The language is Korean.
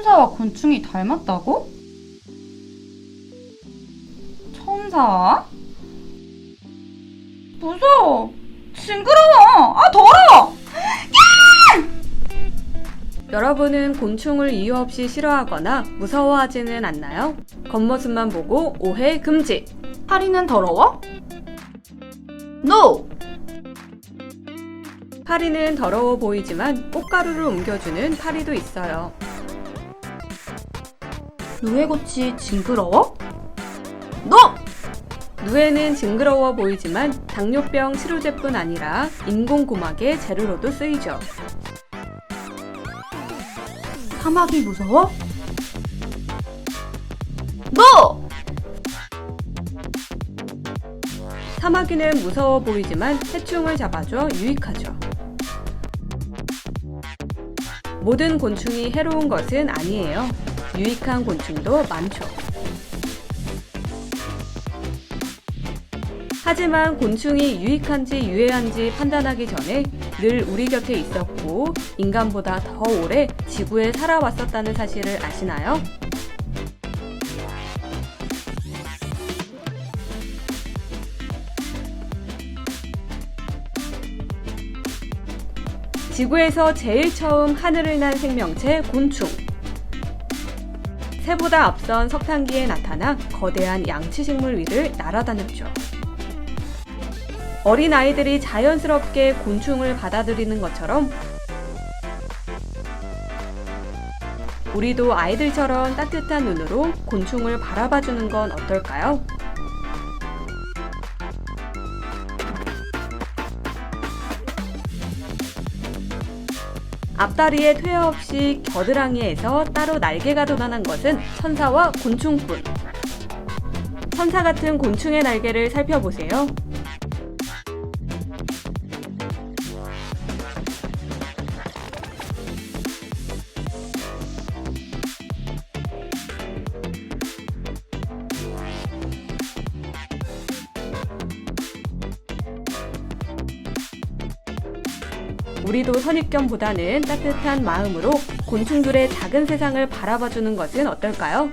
천사와 곤충이 닮았다고? 천사? 무서워. 징그러워. 아, 더러워. 여러분은 곤충을 이유 없이 싫어하거나 무서워하지는 않나요? 겉모습만 보고 오해 금지! 파리는 더러워? No. 파리는 더러워 보이지만 꽃가루를 옮겨주는 파리도 있어요. 누에고치 징그러워? No. 누에는 징그러워 보이지만 당뇨병 치료제뿐 아니라 인공고막의 재료로도 쓰이죠. 사막이 무서워? No. 사마귀는 무서워 보이지만 해충을 잡아줘 유익하죠. 모든 곤충이 해로운 것은 아니에요. 유익한 곤충도 많죠. 하지만 곤충이 유익한지 유해한지 판단하기 전에 늘 우리 곁에 있었고 인간보다 더 오래 지구에 살아왔었다는 사실을 아시나요? 지구에서 제일 처음 하늘을 난 생명체 곤충. 새보다 앞선 석탄기에 나타나 거대한 양치식물 위를 날아다녔죠. 어린 아이들이 자연스럽게 곤충을 받아들이는 것처럼 우리도 아이들처럼 따뜻한 눈으로 곤충을 바라봐주는 건 어떨까요? 앞다리에 퇴 없이 겨드랑이에서 따로 날개가 돋아난 것은 천사와 곤충뿐. 천사 같은 곤충의 날개를 살펴보세요. 우리도 선입견보다는 따뜻한 마음으로 곤충들의 작은 세상을 바라봐주는 것은 어떨까요?